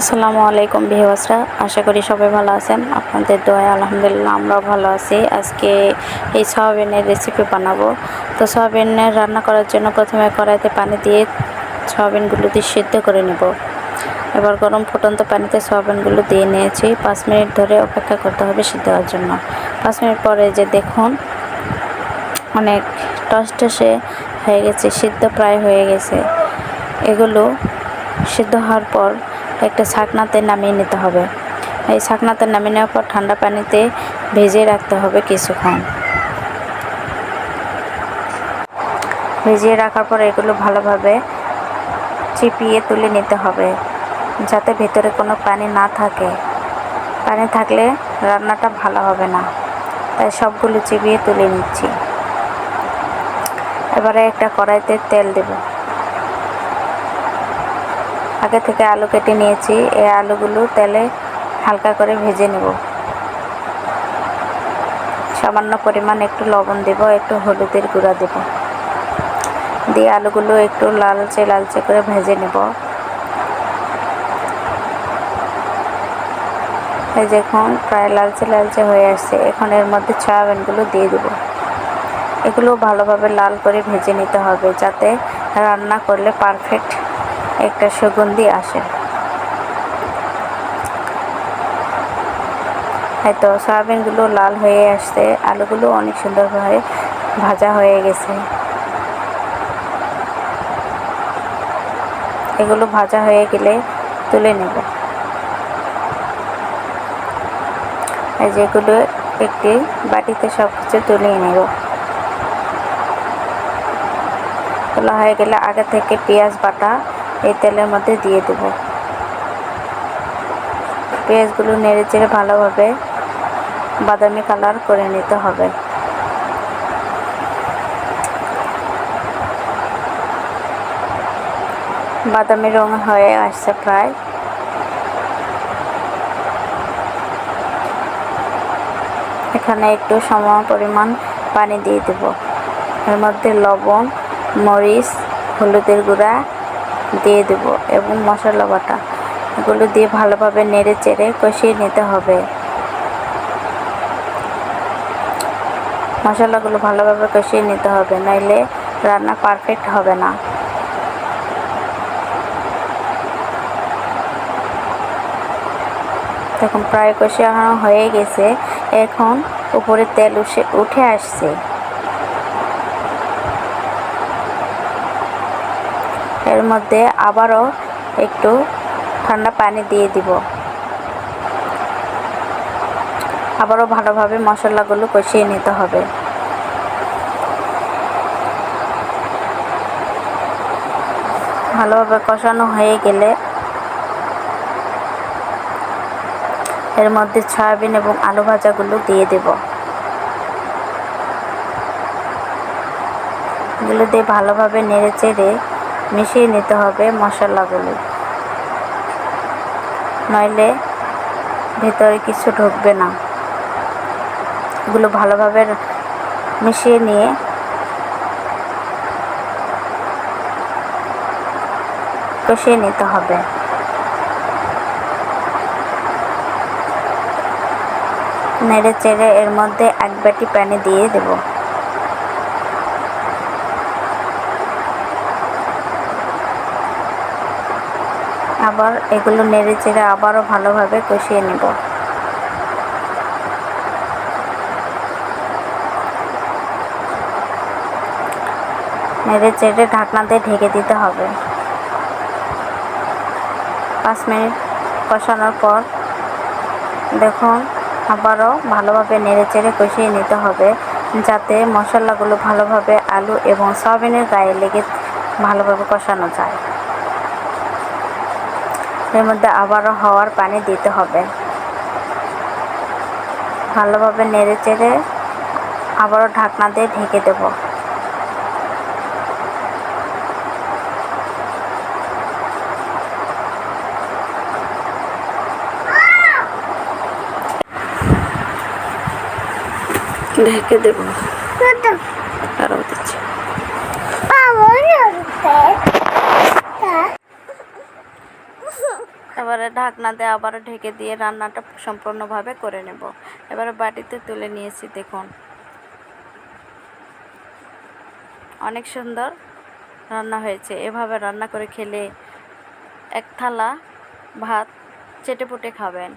আসসালামু আলাইকুম ভিউয়ার্সরা, আশা করি সবাই ভালো আছেন। আপনাদের দোয়ায় আলহামদুলিল্লাহ আমরাও ভালো আছি। আজকে এই সয়াবিনের রেসিপি বানাবো। তো সয়াবিনের রান্না করার জন্য প্রথমে কড়াইতে পানি দিয়ে সয়াবিনগুলো দিয়ে সিদ্ধ করে নেব। এবার গরম ফুটন্ত পানিতে সয়াবিনগুলো দিয়ে নিয়েছি। পাঁচ মিনিট ধরে অপেক্ষা করতে হবে সিদ্ধ হওয়ার জন্য। পাঁচ মিনিট পরে যে দেখুন, অনেক টসটসে হয়ে গেছে, সিদ্ধ প্রায় হয়ে গেছে। এগুলো সিদ্ধ হওয়ার পর একটা ছাকনাতে নামিয়ে নিতে হবে। এই ছাকনাতে নামিয়ে নেওয়ার পর ঠান্ডা পানিতে ভেজে রাখতে হবে কিছুক্ষণ। ভিজিয়ে রাখার পর এগুলো ভালোভাবে চিপিয়ে তুলে নিতে হবে, যাতে ভেতরে কোনো পানি না থাকে। পানি থাকলে রান্নাটা ভালো হবে না, তাই সবগুলো চিপিয়ে তুলে নিচ্ছি। এবারে একটা কড়াইতে তেল দেব। আগে থেকে আলু কেটে নিয়েছি। এই আলুগুলো তেলে হালকা করে ভেজে নেব। সামান্য পরিমাণ একটু লবণ দেব, একটু হলুদের গুঁড়া দেব। দিয়ে আলুগুলো একটু লালচে লালচে করে ভেজে নেব। এই প্রায় লালচে লালচে হয়ে আসছে। এখন এর মধ্যে সয়াবিনগুলো দিয়ে দেবো। এগুলো ভালোভাবে লাল করে ভেজে নিতে হবে, যাতে রান্না করলে পারফেক্ট একটা সুগন্ধি আসে। হয়তো সয়াবিনগুলো লাল হয়ে আসছে, আলুগুলো অনেক সুন্দরভাবে ভাজা হয়ে গেছে। এগুলো ভাজা হয়ে গেলে তুলে নেব। যেগুলো একটি বাটিতে সব কিছু তুলে নেব। তোলা হয়ে গেলে আগে থেকে পেঁয়াজ বাটা এই তেলের মধ্যে দিয়ে দেব। পেঁয়াজগুলো নেড়ে চেড়ে ভালোভাবে বাদামি কালার করে নিতে হবে। বাদামি রং হয়ে আসছে প্রায়। এখানে একটু সম পরিমাণ পানি দিয়ে দেব। এর মধ্যে লবণ, মরিচ, হলুদের গুঁড়া দিয়ে দেব এবং মশলা বাটা। এগুলো দিয়ে ভালোভাবে নেড়ে চেড়ে কষিয়ে নিতে হবে। মশলাগুলো ভালোভাবে কষিয়ে নিতে হবে, নইলে রান্না পারফেক্ট হবে না। দেখুন, প্রায় কষিয়ানো হয়ে গেছে। এখন উপরে তেল উঠে আসছে। এর মধ্যে আবারও একটু ঠান্ডা পানি দিয়ে দিব। আবারও ভালোভাবে মশলাগুলো কষিয়ে নিতে হবে। ভালোভাবে কষানো হয়ে গেলে এর মধ্যে সয়াবিন এবং আলু ভাজাগুলো দিয়ে দেব। এগুলো দিয়ে ভালোভাবে নেড়ে চেড়ে মিশিয়ে নিতে হবে মশলাগুলো। নইলে ভেতরে কিছু ঢুকবে না। এগুলো ভালোভাবে মিশিয়ে নিয়ে কষিয়ে নিতে হবে। নেড়ে চেড়ে এর মধ্যে এক বাটি পানি দিয়ে দেবো। আবার এগুলো নেড়ে চেড়ে আবারও ভালোভাবে কষিয়ে নেব। নেড়ে চেড়ে ঢাকনা দিয়ে ঢেকে দিতে হবে। পাঁচ মিনিট কষানোর পর দেখুন আবারও ভালোভাবে নেড়ে চেড়ে কষিয়ে নিতে হবে, যাতে মশলাগুলো ভালোভাবে আলু এবং সয়াবিনের গায়ে লেগে ভালোভাবে কষানো যায়। এর মধ্যে আবারও হওয়ার পানি দিতে হবে। ভালোভাবে নেড়ে চেড়ে আবারও ঢাকনা দিয়ে ঢেকে দেব। ঢেকে দেব। আরও দিচ্ছি। এবারে ঢাকনা দিয়ে আবারও ঢেকে দিয়ে রান্নাটা সম্পূর্ণভাবে করে নেব। এবারে বাটিতে তুলে নিয়েছি, দেখুন। অনেক সুন্দর রান্না হয়েছে। এভাবে রান্না করে খেলে এক থালা ভাত চেটেপুটে খাবেন।